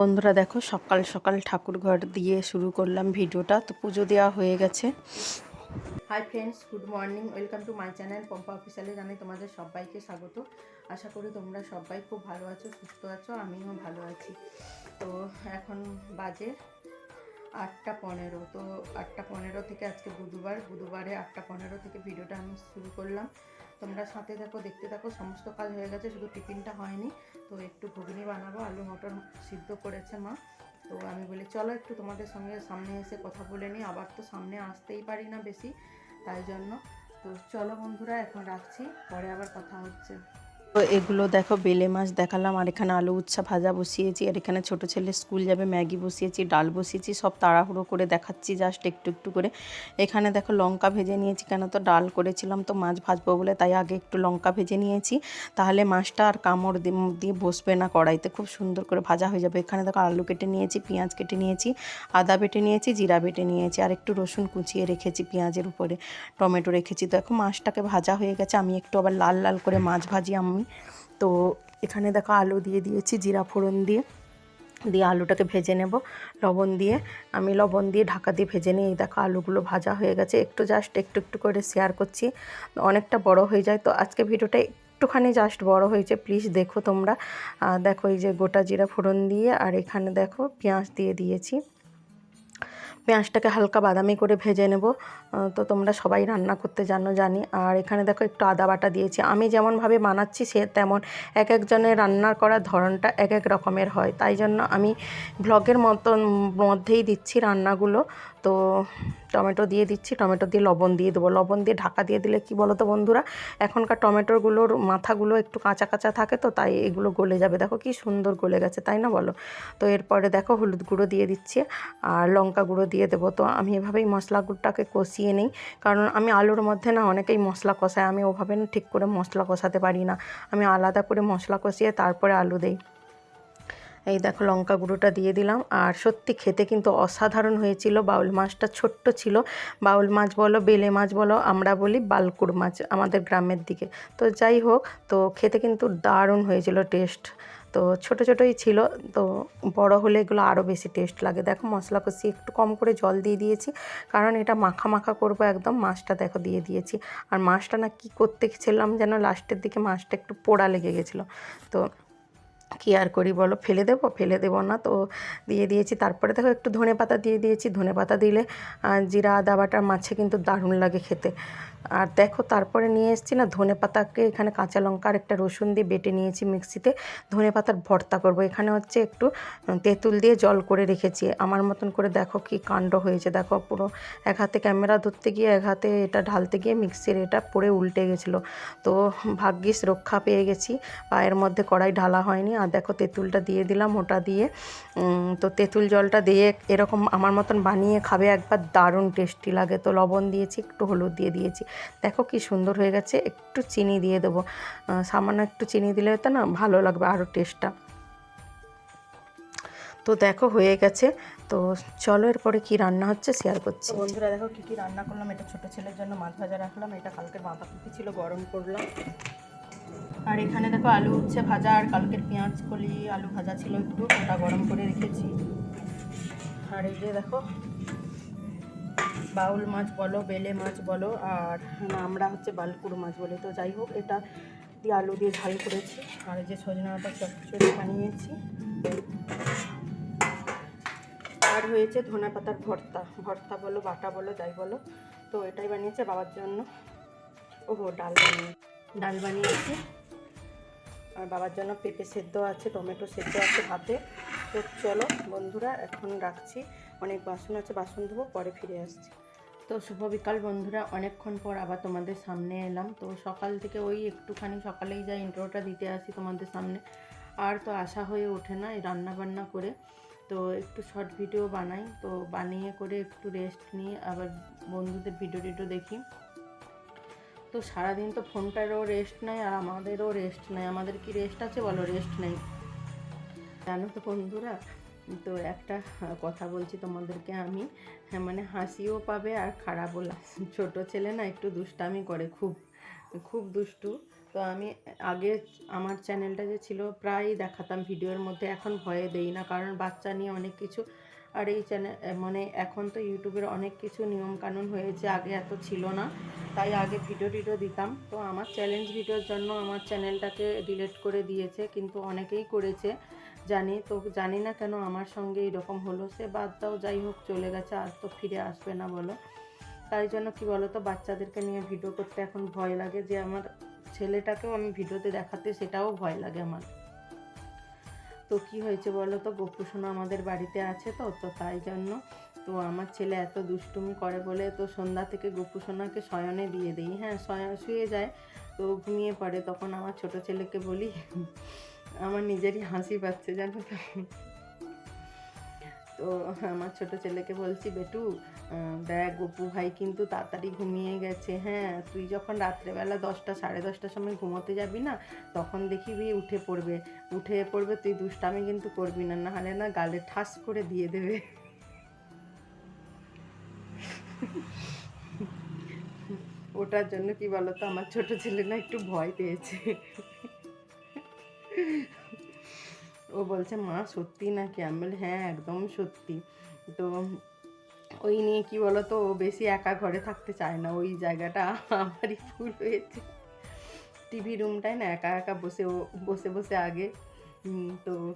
বন্ধুরা দেখো, সকাল সকাল ঠাকুর ঘর দিয়ে শুরু করলাম ভিডিওটা। তো পুজো দেওয়া হয়ে গেছে। Hi friends good morning welcome to my channel Pampa অফিসিয়ালে জানাই তোমাদের সবাইকে স্বাগত। আশা করি তোমরা সবাই খুব ভালো আছো, সুস্থ আছো, আমিও ভালো আছি। তো এখন বাজে আটটা পনেরো। তো আটটা পনেরো থেকে আজকে বুধবার, বুধবারে আটটা পনেরো থেকে ভিডিওটা আমি শুরু করলাম। তোমরা সাথে থাকো, দেখতে থাকো, সমস্ত কাজ হয়ে গেছে, শুধু টিফিনটা হয়নি। তো একটু ঘুগনি বানাবো, আলু মটর সিদ্ধ করেছে মা। তো আমি বলি, চলো একটু তোমাদের সঙ্গে সামনে এসে কথা বলে নিই, আবার তো সামনে আসতেই পারি না বেশি, তাই জন্য। তো চলো বন্ধুরা, এখন রাখছি, পরে আবার কথা হচ্ছে। তো এগুলো দেখো, বেলে মাছ দেখালাম, আর এখানে আলু উচ্ছা ভাজা বসিয়েছি, আর এখানে ছোট ছেলে স্কুল যাবে, ম্যাগি বসিয়েছি, ডাল বসিয়েছি, সব তাড়াহুড়ো করে দেখাচ্ছি জাস্ট একটু একটু করে। এখানে দেখো লঙ্কা ভেজে নিয়েছি, কেন তো ডাল করেছিলাম তো মাছ ভাজবো বলে, তাই আগে একটু লঙ্কা ভেজে নিয়েছি। তাহলে মাছটা আর কামড় দিয়ে বসবে না কড়াইতে, খুব সুন্দর করে ভাজা হয়ে যাবে। এখানে দেখো আলু কেটে নিয়েছি, পেঁয়াজ কেটে নিয়েছি, আদা বেটে নিয়েছি, জিরা বেটে নিয়েছি, আর একটু রসুন কুচিয়ে রেখেছি পেঁয়াজের উপরে, টমেটো রেখেছি। তো এখন মাছটাকে ভাজা হয়ে গেছে, আমি একটু আবার লাল লাল করে মাছ ভাজি, আমি তো এখানে দেখো আলু দিয়ে দিয়েছি, জিরা ফোড়ন দিয়ে। দিয়ে আলুটাকে ভেজে নেব, লবণ দিয়ে। আমি লবণ দিয়ে ঢাকা দিয়ে ভেজে নিই। দেখো আলুগুলো ভাজা হয়ে গেছে। একটু জাস্ট একটু একটু করে শেয়ার করছি। অনেকটা বড় হয়ে যায়। তো আজকে ভিডিওটা একটুখানি জাস্ট বড় হয়েছে। প্লিজ দেখো তোমরা। দেখো এই যে গোটা জিরা ফোড়ন দিয়ে আর এখানে দেখো পেঁয়াজ দিয়ে দিয়েছি। পেঁয়াজটাকে হালকা বাদামি করে ভেজে নেব। তো তোমরা সবাই রান্না করতে জানো, জানি। আর এখানে দেখো একটু আদা বাটা দিয়েছি। আমি যেমনভাবে বানাচ্ছি, সে তেমন এক একজনের রান্না করার ধরনটা এক এক রকমের হয়। তাই জন্য আমি ব্লগের মতন মধ্যেই দিচ্ছি রান্নাগুলো। তো টমেটো দিয়ে দিচ্ছি, টমেটো দিয়ে লবণ দিয়ে দেবো। লবণ দিয়ে ঢাকা দিয়ে দিলে কি বলো তো বন্ধুরা, এখনকার টমেটোগুলোর মাথাগুলো একটু কাঁচা কাঁচা থাকে তো তাই এগুলো গলে যাবে। দেখো কি সুন্দর গলে গেছে, তাই না বলো? তো এরপরে দেখো হলুদ গুঁড়ো দিয়ে দিচ্ছি আর লঙ্কা গুঁড়ো দিয়ে দেবো। তো আমি এভাবেই মশলাগুলোটাকে কষিয়ে নিই, কারণ আমি আলুর মধ্যে না অনেকেই মশলা কষায়, আমি ওভাবে ঠিক করে মশলা কষাতে পারি না। আমি আলাদা করে মশলা কষিয়ে তারপরে আলু দিই। এই দেখো লঙ্কা গুঁড়োটা দিয়ে দিলাম। আর সত্যি খেতে কিন্তু অসাধারণ হয়েছিল। বাউল মাছটা ছোট্ট ছিল। বাউল মাছ বলো, বেলে মাছ বলো, আমরা বলি বালকুর মাছ আমাদের গ্রামের দিকে। তো যাই হোক, তো খেতে কিন্তু দারুণ হয়েছিল টেস্ট তো ছোট ছোটোই ছিল, তো বড় হলে এগুলো আরও বেশি টেস্ট লাগে। দেখো মশলা কষি একটু কম করে জল দিয়ে দিয়েছি, কারণ এটা মাখা মাখা করব একদম। মাছটা দেখো দিয়ে দিয়েছি। আর মাছটা না কী করতে ছিলাম যেন লাস্টের দিকে মাছটা একটু পোড়া লেগে গেছিল। তো কী আর করি বলো? ফেলে দেবো? ফেলে দেবো না তো দিয়ে দিয়েছি। তারপরে দেখো একটু ধনে পাতা দিয়ে দিয়েছি। ধনে পাতা দিলে জিরা, আদা বাটার মাছে কিন্তু দারুণ লাগে খেতে। আর দেখো, তারপরে নিয়ে এসেছি না, ধনে পাতাকে এখানে কাঁচা লঙ্কা আর একটা রসুন দিয়ে বেটে নিয়েছি মিক্সিতে। ধনে পাতার ভর্তা করব। এখানে হচ্ছে একটু তেঁতুল দিয়ে জল করে রেখেছি। আমার মতন করে দেখো কি কাণ্ড হয়েছে। দেখো, পুরো এক হাতে ক্যামেরা ধরতে গিয়ে, এক হাতে এটা ঢালতে গিয়ে মিক্সির এটা পড়ে উল্টে গেছিল। তো ভাগ্যিস রক্ষা পেয়ে গেছি। পায়ের মধ্যে কড়াই ঢালা হয়নি। আর দেখো, তেঁতুলটা দিয়ে দিলাম, ওটা দিয়ে তো তেঁতুল জলটা দিয়ে এরকম আমার মতন বানিয়ে খাবে একবার দারুণ টেস্টি লাগে। তো লবণ দিয়েছি, একটু হলুদ দিয়ে দিয়েছি। দেখো কি সুন্দর হয়ে গেছে, একটু চিনি দিয়ে দেবো। সামান্য একটু চিনি দিলে তো না ভালো লাগবে আরও টেস্টটা তো দেখো হয়ে গেছে, তো চলো এরপরে কি রান্না হচ্ছে শেয়ার করছি। বন্ধুরা দেখো কি কি রান্না করলাম, এটা ছোট ছেলের জন্য মাছ ভাজা রাখলাম, এটা কালকের বাঁধাকপি ছিল, গরম করলাম। আর এখানে দেখো আলু উচ্ছে ভাজা, আর কালকের পেঁয়াজ কলি, আলু ভাজা ছিল একটু, ওটা গরম করে রেখেছি। আর এই যে দেখো বাউল মাছ বলো, বেলে মাছ বলো, আর আমরা হচ্ছে বালকুর মাছ বলি। তো যাই হোক, এটা দিয়ে আলু দিয়ে ঝাল করেছি। আর যে সজনা আটা বানিয়েছি। আর হয়েছে ধনে পাতার ভর্তা। ভর্তা বলো, বাটা বলো, যাই বলো। তো এটাই বানিয়েছে বাবার জন্য। ওহো, ডাল বানিয়ে ডাল বানিয়েছি। আর বাবার জন্য পেঁপে সেদ্ধ আছে, টমেটো সেদ্ধ আছে ভাতে। তো চলো বন্ধুরা, এখন রাখছি। অনেক বাসন আছে, বাসন ধোবো, পরে ফিরে আসছি। তো শুভ বিকাল বন্ধুরা, অনেকক্ষণ পর আবার তোমাদের সামনে এলাম। তো সকাল থেকে ওই একটুখানি সকালেই যা ইন্ট্রোটা দিতে আসি তোমাদের সামনে। আর তো আশা হয়ে ওঠে না এই রান্না বান্না করে। তো একটু শর্ট ভিডিও বানাই। তো বানিয়ে করে একটু রেস্ট নিয়ে আবার বন্ধুদের ভিডিও টিডিও দেখি। তো সারাদিন তো ফোনটারও রেস্ট নেই আর আমাদেরও রেস্ট নেই। আমাদের কি রেস্ট আছে বলো? রেস্ট নেই। জানো তো বন্ধুরা তো একটা কথা বলছি তোমাদেরকে আমি। হ্যাঁ মানে হাসিও পাবে আর খারাপও ছোটো ছেলে না, একটু দুষ্টামি করে খুব খুব দুষ্টু। তো আমি আগে আমার চ্যানেলটা যে ছিল, প্রায় দেখাতাম ভিডিওর মধ্যে, এখন ভয়ে দেই না, কারণ বাচ্চা নিয়ে অনেক কিছু। আর এই চ্যানেল মানে এখন তো ইউটিউবের অনেক কিছু নিয়মকানুন হয়েছে, আগে এত ছিল না। তাই আগে ভিডিও টিডিও দিতাম। তো আমার চ্যালেঞ্জ ভিডিওর জন্য আমার চ্যানেলটাকে ডিলিট করে দিয়েছে, কিন্তু অনেকেই করেছে। জানি, তো জানি না কেন আমার সঙ্গে এরকম হলো, সে বাদ দাও, যাই হোক, চলে গেছে, আর তো ফিরে আসবে না বলো। তাই জন্য কি বলো তো বাচ্চাদেরকে নিয়ে ভিডিও করতে এখন ভয় লাগে, যে আমার ছেলেটাকেও আমি ভিডিওতে দেখাতে, সেটাও ভয় লাগে আমার। তো কি হয়েছে বলো তো, গপু আমাদের বাড়িতে আছে তো তো তাই জন্য, তো আমার ছেলে এত দুষ্টুমি করে বলে, তো সন্ধ্যা থেকে গপু সোনাকে শয়নে দিয়ে দিই। হ্যাঁ শয়ন শুয়ে যায়, তো ঘুমিয়ে পড়ে, তখন আমার ছোট ছেলেকে বলি আমার নিজেরই হাসি পাচ্ছে, জানো তো। তো আমার ছোট ছেলেকে বলছি, বেটু দেখ, গপু ভাই কিন্তু তাড়াতাড়ি ঘুমিয়ে গেছে। হ্যাঁ তুই যখন রাত্রেবেলা দশটা, সাড়ে দশটার সময় ঘুমোতে যাবি না, তখন দেখিবি উঠে পড়বে। উঠে পড়বে, তুই দুষ্টামি কিন্তু করবি না, নাহলে না গালে ঠাস করে দিয়ে দেবে। ওটার জন্য কি বলতো, আমার ছোট ছেলে না একটু ভয় পেয়েছে। ও বলছে, মা, সত্যি নাকি? আমি বলি হ্যাঁ একদম সত্যি। তো ওই নিয়ে কি বলতো, ও বেশি একা ঘরে থাকতে চায় না। ওই জায়গাটা আমারই ফুল হয়েছে। টিভি রুমটায় না একা একা বসে ও, বসে বসে আগে। তো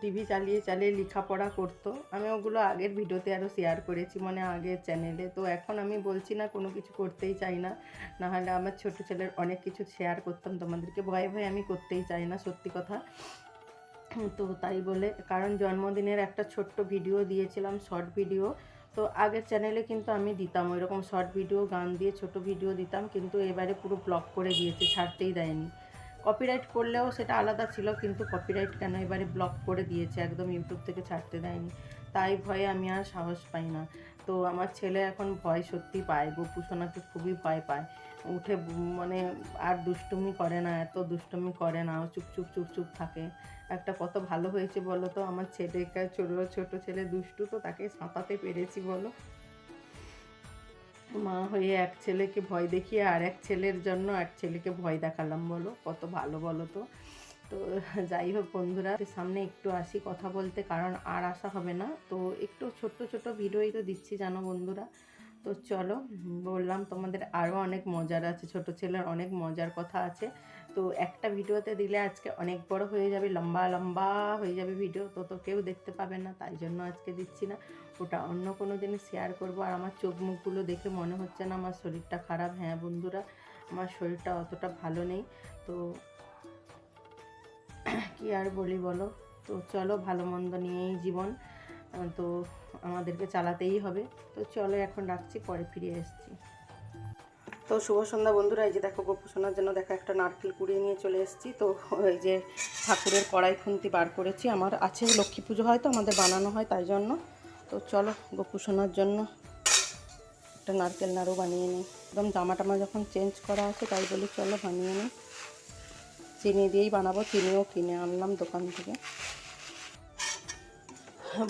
টিভি চালিয়ে চালিয়ে লেখাপড়া করতো। আমি ওগুলো আগের ভিডিওতে আরও শেয়ার করেছি মানে আগের চ্যানেলে। তো এখন আমি বলছি না, কোনো কিছু করতেই চাই না। নাহলে আমার ছোট ছেলের অনেক কিছু শেয়ার করতাম, তোমাদেরকে ভয়ে ভয়ে আমি করতেই চাই না, সত্যি কথা। তো তাই বলে, কারণ জন্মদিনের একটা ছোট্ট ভিডিও দিয়েছিলাম, শর্ট ভিডিও। তো আগের চ্যানেলে কিন্তু আমি দিতাম ওই রকম শর্ট ভিডিও, গান দিয়ে ছোট ভিডিও দিতাম, কিন্তু এবারে পুরো ব্লক করে দিয়েছে, ছাড়তেই দেয়নি। কপিরাইট করলেও সেটা আলাদা ছিল, কিন্তু কপিরাইট কেন এবারে ব্লক করে দিয়েছে? একদম ইউটিউব থেকে ছাড়তে দেয়নি। তাই ভয়ে আমি আর সাহস পাই না। তো আমার ছেলে এখন ভয় সত্যি পায় গোপু সোনাকে খুবই ভয় পায়। উঠে মানে আর দুষ্টুমি করে না, এত দুষ্টুমি করে না চুপ চুপ চুপ চুপ থাকে। একটা কত ভালো হয়েছে বলো তো? আমার ছেলেকে, ছোটো ছোটো ছেলে দুষ্টু তো তাকে সাঁতাতে পেরেছি বলো। মা হয়ে এক ছেলেকে ভয় দেখিয়ে আর এক ছেলের জন্য এক ছেলেকে ভয় দেখালাম বলো, কত ভালো বলো তো। তো যাই হোক বন্ধুরা সামনে একটু আসি কথা বলতে, কারণ আর আসা হবে না। তো একটু ছোট্ট ছোট ভিডিওই তো দিচ্ছি, জানো বন্ধুরা। তো চলো, বললাম তোমাদের আরও অনেক মজার আছে, ছোট ছেলের অনেক মজার কথা আছে। তো একটা ভিডিওতে দিলে আজকে অনেক বড় হয়ে যাবে, লম্বা লম্বা হয়ে যাবে ভিডিও তো তো কেউ দেখতে পাবে না, তাই জন্য আজকে দিচ্ছি না। ওটা অন্য কোনো দিনে শেয়ার করব। আর আমার চোখ মুখগুলো দেখে মনে হচ্ছে না আমার শরীরটা খারাপ। হ্যাঁ বন্ধুরা, আমার শরীরটা অতটা ভালো নেই। তো কি আর বলি বলো? তো চলো ভালো মন্দ নিয়েই জীবন। তো আমাদেরকে চালাতেই হবে। তো চলো এখন রাখছি, পরে ফিরে এসেছি তো শুভ সন্ধ্যা বন্ধুরা, এই যে দেখো শোনার জন্য দেখো একটা নারকেল কুড়িয়ে নিয়ে চলে এসেছি। তো এই যে ঠাকুরের কড়াই খুন্তি বার করেছি। আমার আছে লক্ষ্মী পুজো হয় তো, আমাদের বানানো হয় তাই জন্য। তো চলো গোপু শোনার জন্য একটা নারকেল নাড়ু বানিয়ে নিই। একদম জামা টামা যখন চেঞ্জ করা আছে তাই বলি চলো বানিয়ে নিই। চিনি দিয়েই বানাবো, চিনিও কিনে আনলাম দোকান থেকে।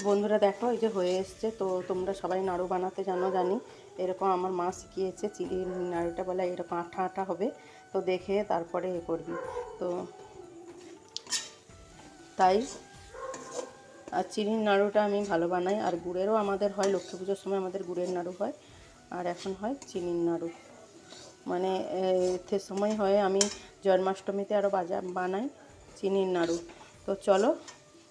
বন্ধুরা দেখো, এই যে হয়ে এসছে, তো তোমরা সবাই নাড়ু বানাতে জানো, জানি। এরকম আমার মা শিখিয়েছে চিনির নাড়ুটা বলে এরকম আঠা আঠা হবে। তো দেখে তারপরে এ করবি। তো তাই আর চিনির নাড়ুটা আমি ভালো বানাই। আর গুড়েরও আমাদের হয়, লক্ষ্মী পুজোর সময় আমাদের গুড়ের নাড়ু হয়। আর এখন হয় চিনির নাড়ু। মানে এতে সময় হয় আমি জন্মাষ্টমীতে আরও বাজা, বানাই চিনির নাড়ু। তো চলো,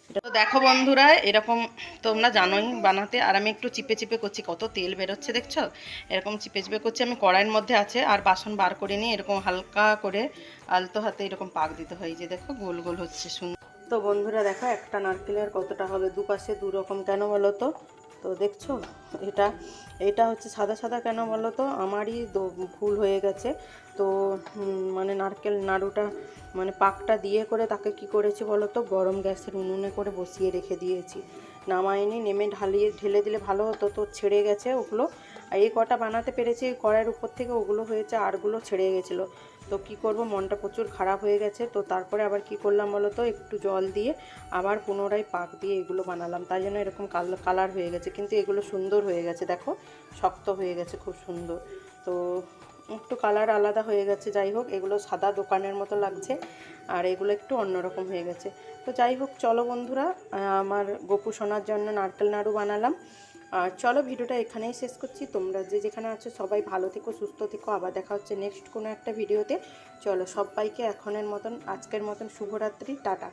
এটা তো দেখো বন্ধুরা, এরকম তোমরা জানোই বানাতে। আর আমি একটু চিপে চিপে করছি, কত তেল বেরোচ্ছে, দেখছ? এরকম চিপে চিপে করছি, আমি কড়াইয়ের মধ্যে আছে, আর বাসন বার করে নিয়ে এরকম হালকা করে আলতো হাতে এরকম পাক দিতে হয়। যে দেখো, গোল গোল হচ্ছে সুন্দর তো বন্ধুরা দেখো, একটা নারকেলের কতটা হবে, দুপাশে দু রকম কেন বলো তো? তো দেখছ? এটা এটা হচ্ছে সাদা সাদা কেন বলো তো? আমারই ভুল হয়ে গেছে। তো মানে নারকেল নাড়ুটা মানে পাকটা দিয়ে করে তাকে কি করেছি বলো তো? গরম গ্যাসের উনুনে করে বসিয়ে রেখে দিয়েছি। নামায়নি, নেমে ঢালিয়ে, ঢেলে দিলে ভালো হতো। তো ছেড়ে গেছে ওগুলো। আর এই কটা বানাতে পেরেছি, এই কড়াইয়ের উপর থেকে ওগুলো হয়েছে, আরগুলো ছেড়ে গেছিল। তো কি করব, মনটা প্রচুর খারাপ হয়ে গেছে, তো তারপরে আবার কি করলাম বলো তো, একটু জল দিয়ে আবার পুনরায় পাক দিয়ে এগুলো বানালাম। তাই জন্য এরকম কালার হয়ে গেছে, কিন্তু এগুলো সুন্দর হয়ে গেছে, দেখো, শক্ত হয়ে গেছে, খুব সুন্দর। তো একটু কালার আলাদা হয়ে গেছে, যাই হোক, এগুলো সাদা দোকানের মতো লাগছে, আর এগুলো একটু অন্যরকম হয়ে গেছে। তো যাই হোক, চলো বন্ধুরা আমার গোপু সোনার জন্য নারকেল নাড়ু বানালাম। আর চলো ভিডিওটা এখানেই শেষ করছি। তোমরা যে যেখানে আছো সবাই ভালো থেকো, সুস্থ থেকো। আবার দেখা হচ্ছে নেক্সট কোনো একটা ভিডিওতে। চলো সবাইকে এখনের মতন, আজকের মতন শুভরাত্রি। টাটা।